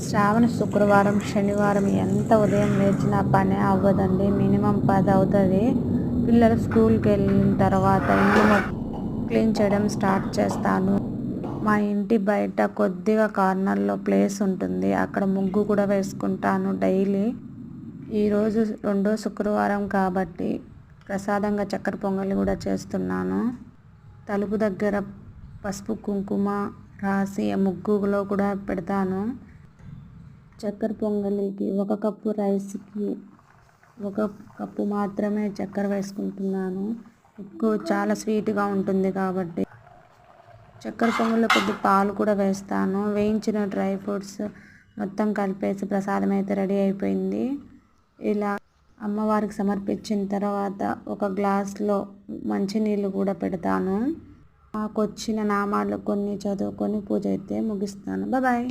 శ్రావణ శుక్రవారం శనివారం ఎంత ఉదయం లేచినా పని అవ్వదండి. మినిమం పది అవుతుంది. పిల్లలు స్కూల్కి వెళ్ళిన తర్వాత ఇంట్లో క్లీన్ చేయడం స్టార్ట్ చేస్తాను. మా ఇంటి బయట కొద్దిగా కార్నర్లో ప్లేస్ ఉంటుంది. అక్కడ ముగ్గు కూడా వేసుకుంటాను డైలీ. ఈరోజు రెండో శుక్రవారం కాబట్టి ప్రసాదంగా చక్కెర పొంగలి కూడా చేస్తున్నాను. తలుపు దగ్గర పసుపు కుంకుమ రాసి ముగ్గులో కూడా పెడతాను. చక్కెర పొంగలికి ఒక కప్పు రైస్కి ఒక కప్పు మాత్రమే చక్కెర వేసుకుంటున్నాను. ఎక్కువ చాలా స్వీట్గా ఉంటుంది కాబట్టి. చక్కెర పొంగల్లో కొద్ది పాలు కూడా వేస్తాను. వేయించిన డ్రై ఫ్రూట్స్ మొత్తం కలిపేసి ప్రసాదం అయితే రెడీ అయిపోయింది. ఇలా అమ్మవారికి సమర్పించిన తర్వాత ఒక గ్లాస్లో మంచినీళ్ళు కూడా పెడతాను. మాకు వచ్చిన నామాలు కొన్ని చదువుకొని పూజ అయితే ముగిస్తాను. బాయ్.